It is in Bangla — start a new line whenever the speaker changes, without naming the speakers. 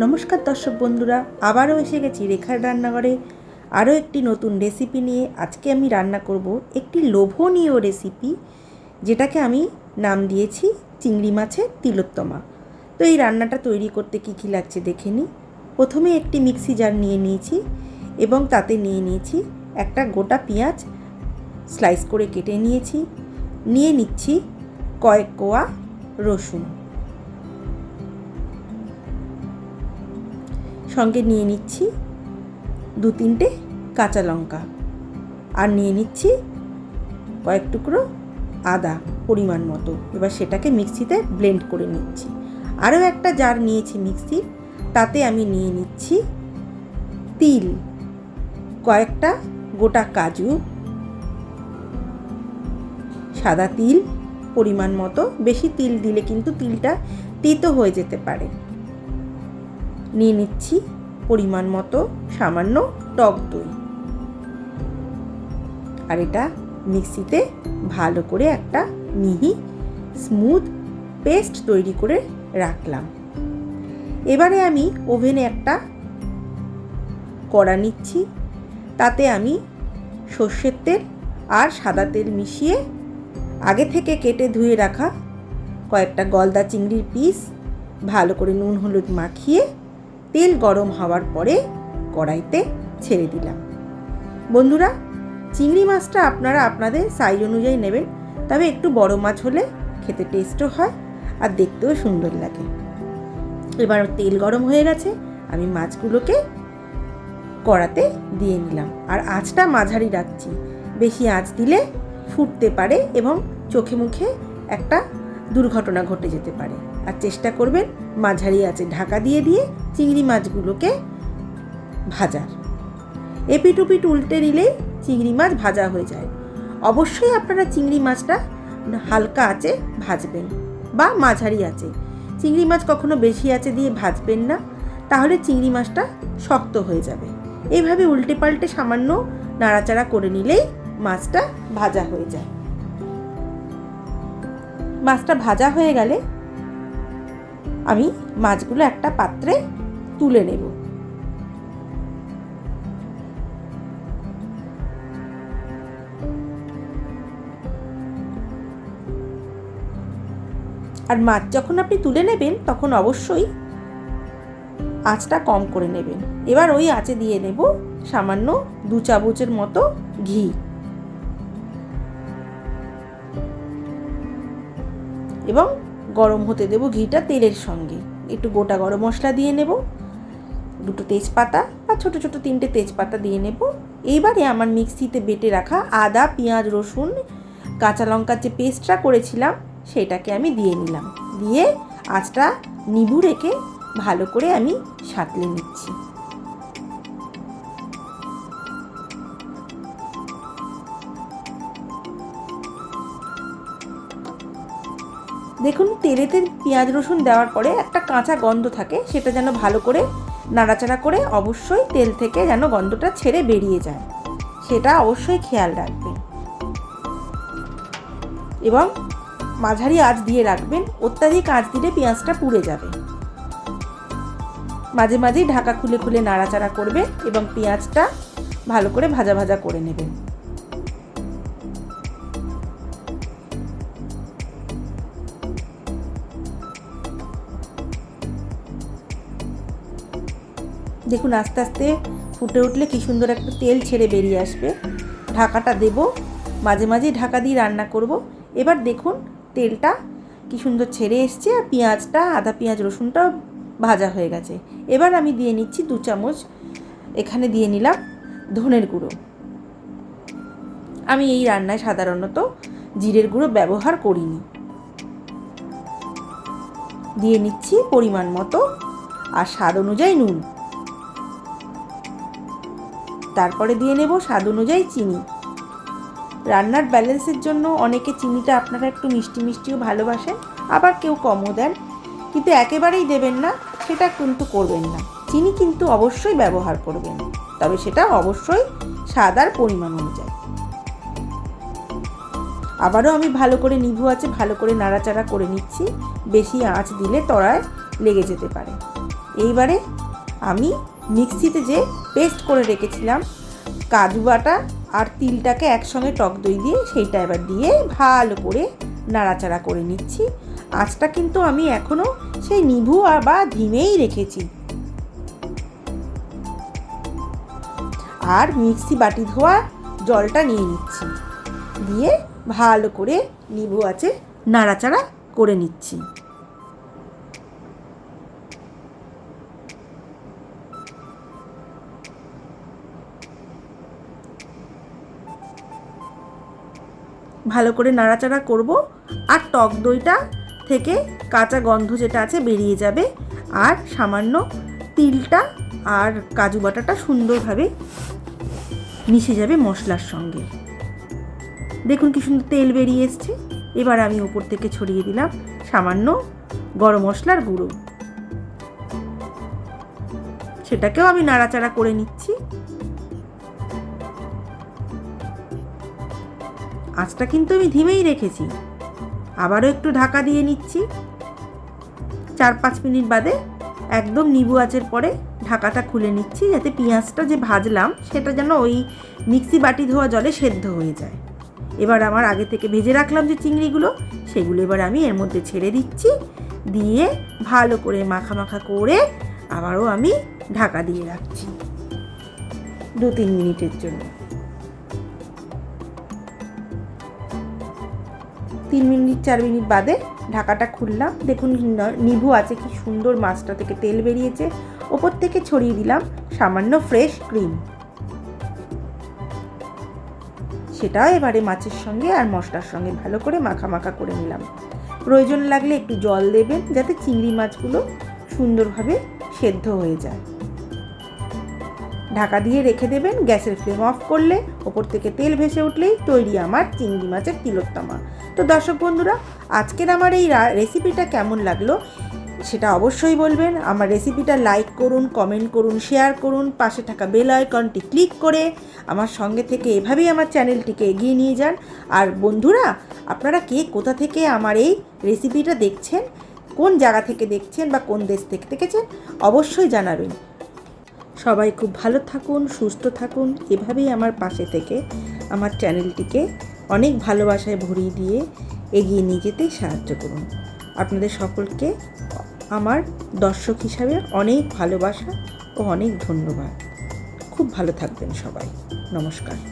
নমস্কার দর্শক বন্ধুরা, আবারও এসে গেছি রেখার রান্নাঘরে। আরও একটি নতুন রেসিপি নিয়ে আজকে আমি রান্না করব একটি লোভনীয় রেসিপি যেটাকে আমি নাম দিয়েছি চিংড়ি মাছের তিলোত্তমা। তো এই রান্নাটা তৈরি করতে কী কী লাগছে দেখে নিই। প্রথমে একটি মিক্সি জার নিয়ে নিয়েছি এবং তাতে নিয়ে নিয়েছি একটা গোটা পেঁয়াজ স্লাইস করে কেটে নিয়েছি। নিয়ে নিচ্ছি কয়েক কোয়া রসুন। সঙ্গে নিয়ে নিচ্ছি দু তিনটে কাঁচা লঙ্কা। আর নিয়ে নিচ্ছি কয়েক টুকরো আদা পরিমাণ মতো। এবার সেটাকে মিক্সিতে ব্লেন্ড করে নিচ্ছি। আরও একটা জার নিয়েছি মিক্সি, তাতে আমি নিয়ে নিচ্ছি তিল, কয়েকটা গোটা কাজু, সাদা তিল পরিমাণ মতো। বেশি তিল দিলে কিন্তু তিলটা তিতো হয়ে যেতে পারে। নিয়ে নিচ্ছি পরিমাণ মতো সামান্য টক দই। আর এটা মিক্সিতে ভালো করে একটা মিহি স্মুথ পেস্ট তৈরি করে রাখলাম। এবারে আমি ওভেনে একটা কড়া নিচ্ছি। তাতে আমি সর্ষের তেল আর সাদা তেল মিশিয়ে আগে থেকে কেটে ধুয়ে রাখা কয়েকটা গলদা চিংড়ির পিস, ভালো করে নুন হলুদ মাখিয়ে তেল গরম হওয়ার পরে কড়াইতে ছেড়ে দিলাম। বন্ধুরা, চিংড়ি মাছটা আপনারা আপনাদের সাইজ অনুযায়ী নেবেন, তবে একটু বড় মাছ হলে খেতে টেস্টও হয় আর দেখতেও সুন্দর লাগে। এবার তেল গরম হয়ে গেছে, আমি মাছগুলোকে কড়াতে দিয়ে নিলাম। আর আঁচটা মাঝারি রাখছি, বেশি আঁচ দিলে ফুটতে পারে এবং চোখে মুখে একটা দুর্ঘটনা ঘটে যেতে পারে। আর চেষ্টা করবেন মাঝারি আছে ঢাকা দিয়ে দিয়ে চিংড়ি মাছগুলোকে ভাজার। এপিটুপিট উল্টে নিলেই চিংড়ি মাছ ভাজা হয়ে যায়। অবশ্যই আপনারা চিংড়ি মাছটা হালকা আছে ভাজবেন বা মাঝারি আছে চিংড়ি মাছ কখনো বেশি আছে দিয়ে ভাজবেন না, তাহলে চিংড়ি মাছটা শক্ত হয়ে যাবে। এইভাবে উল্টে পাল্টে সামান্য নাড়াচাড়া করে নিলেই মাছটা ভাজা হয়ে যায়। মাছটা ভাজা হয়ে গেলে আমি মাছগুলো একটা পাত্রে তুলে নেব। আর মাছ যখন আপনি তুলে নেবেন, তখন অবশ্যই আঁচটা কম করে নেবেন। এবার ওই আঁচে দিয়ে নেব সামান্য দু চামচের মতো ঘি। এবং গরম হতে দেব ঘিটা তেলের সঙ্গে। একটু গোটা গরম মশলা দিয়ে নেব। দুটো তেজপাতা বা ছোটো ছোটো তিনটে তেজপাতা দিয়ে নেব। এইবারে আমার মিক্সিতে বেটে রাখা আদা, পেঁয়াজ, রসুন, কাঁচা লঙ্কার যে পেস্টটা করেছিলাম, সেটাকে আমি দিয়ে নিলাম। দিয়ে আঁচটা নিবু রেখে ভালো করে আমি সাঁতলে নিচ্ছি। দেখুন, তেলেতে পেঁয়াজ, রসুন দেওয়ার পরে একটা কাঁচা গন্ধ থাকে, সেটা যেন ভালো করে নাড়াচাড়া করে অবশ্যই তেল থেকে যেন গন্ধটা ছেড়ে বেরিয়ে যায়। সেটা অবশ্যই খেয়াল রাখবেন। এবং মাঝারি আঁচ দিয়ে রাখবেন। অত্যাধিক আঁচ দিলে পেঁয়াজটা পুড়ে যাবে। মাঝে মাঝেই ঢাকা খুলে খুলে নাড়াচাড়া করবেন এবং পেঁয়াজটা ভালো করে ভাজা ভাজা করে নেবেন। দেখুন আস্তে আস্তে ফুটে উঠলে কী সুন্দর একটা তেল ছেড়ে বেরিয়ে আসবে। ঢাকাটা দেব, মাঝে মাঝেই ঢাকা দিয়ে রান্না করব। এবার দেখুন তেলটা কী সুন্দর ছেড়ে এসছে আর পেঁয়াজটা, আদা পেঁয়াজ, রসুনটাও ভাজা হয়ে গেছে। এবার আমি দিয়ে নিচ্ছি দু চামচ, এখানে দিয়ে নিলাম ধনের গুঁড়ো। আমি এই রান্নায় সাধারণত জিরের গুঁড়ো ব্যবহার করিনি। দিয়ে নিচ্ছি পরিমাণ মতো আর স্বাদ অনুযায়ী নুন। তারপরে দিয়ে নেব স্বাদ অনুযায়ী চিনি। রান্নার ব্যালেন্সের জন্য অনেকে চিনিটা আপনারা একটু মিষ্টি মিষ্টিও ভালোবাসেন, আবার কেউ কমও দেন। কিন্তু একেবারেই দেবেন না, সেটা কিন্তু করবেন না। চিনি কিন্তু অবশ্যই ব্যবহার করবেন, তবে সেটা অবশ্যই স্বাদ আর পরিমাণ অনুযায়ী। আবারও আমি ভালো করে নিভু আছে, ভালো করে নাড়াচাড়া করে নিচ্ছি। বেশি আঁচ দিলে তলায় লেগে যেতে পারে। এইবারে আমি মিক্সিতে যে পেস্ট করে রেখেছিলাম, কাজু বাটা আর তিলটাকে একসঙ্গে টক দই দিয়ে সেইটা এবার দিয়ে ভালো করে নাড়াচাড়া করে নিচ্ছি। আঁচটা কিন্তু আমি এখনও সেই নিভু বা ধিমেই রেখেছি। আর মিক্সি বাটি ধোয়া জলটা নিয়ে নিচ্ছি। দিয়ে ভালো করে নিভু আছে নাড়াচাড়া করে নিচ্ছি। ভালো করে নাড়াচাড়া করব আর টক দইটা থেকে কাঁচা গন্ধ যেটা আছে বেরিয়ে যাবে আর সামান্য তিলটা আর কাজু বাটাটা সুন্দরভাবে মিশে যাবে মশলার সঙ্গে। দেখুন কি সুন্দর তেল বেরিয়ে এসছে। এবার আমি উপর থেকে ছড়িয়ে দিলাম সামান্য গরম মশলার গুঁড়ো। সেটাকেও আমি নাড়াচাড়া করে নিচ্ছি। আঁচটা কিন্তু আমি ধিমেই রেখেছি। আবারও একটু ঢাকা দিয়ে নিচ্ছি। চার পাঁচ মিনিট বাদে একদম নিবু আঁচের পরে ঢাকাটা খুলে নিচ্ছি যাতে পেঁয়াজটা যে ভাজলাম সেটা যেন ওই মিক্সি বাটি ধোয়া জলে সেদ্ধ হয়ে যায়। এবার আমার আগে থেকে ভেজে রাখলাম যে চিংড়িগুলো, সেগুলো এবার আমি এর মধ্যে ছেড়ে দিচ্ছি। দিয়ে ভালো করে মাখা মাখা করে আবারও আমি ঢাকা দিয়ে রাখছি। দু তিন মিনিটের জন্য। তিন মিনিট, চার মিনিট বাদে ঢাকাটা খুললাম। দেখুন নিভু আছে, কি সুন্দর মাছটা থেকে তেল বেরিয়েছে। ওপর থেকে ছড়িয়ে দিলাম সামান্য ফ্রেশ ক্রিম সেটাও এবারে মাছের সঙ্গে আর মশলার সঙ্গে ভালো করে মাখা মাখা করে নিলাম। প্রয়োজন লাগলে একটু জল দেবেন, যাতে চিংড়ি মাছগুলো সুন্দরভাবে সেদ্ধ হয়ে যায়। ঢাকা দিয়ে রেখে দেবেন গ্যাসের ফ্লেম অফ করলে। ওপর থেকে তেল ভেসে উঠলেই তৈরি আমার চিংড়ি মাছের তিলোত্তমা। তো দর্শক বন্ধুরা, আজকের আমার এই রেসিপিটা কেমন লাগল সেটা অবশ্যই বলবেন। আমার রেসিপিটা লাইক করুন কমেন্ট করুন শেয়ার করুন, পাশে থাকা বেল আইকনটি ক্লিক করে আমার সঙ্গে থেকে এভাবেই আমার চ্যানেলটিকে এগিয়ে নিয়ে যান। আর বন্ধুরা, আপনারা কে কোথা থেকে আমার এই রেসিপিটা দেখছেন, কোন জায়গা থেকে দেখছেন বা কোন দেশ থেকে দেখেছেন, অবশ্যই জানাবেন। সবাই খুব ভালো থাকুন, সুস্থ থাকুন। এভাবেই আমার পাশে থেকে আমার চ্যানেলটিকে অনেক ভালোবাসায় ভরিয়ে দিয়ে এগিয়ে নিয়ে যেতে সাহায্য করুন। আপনাদের সকলকে আমার দর্শক হিসাবে অনেক ভালোবাসা ও অনেক ধন্যবাদ। খুব ভালো থাকবেন সবাই। নমস্কার।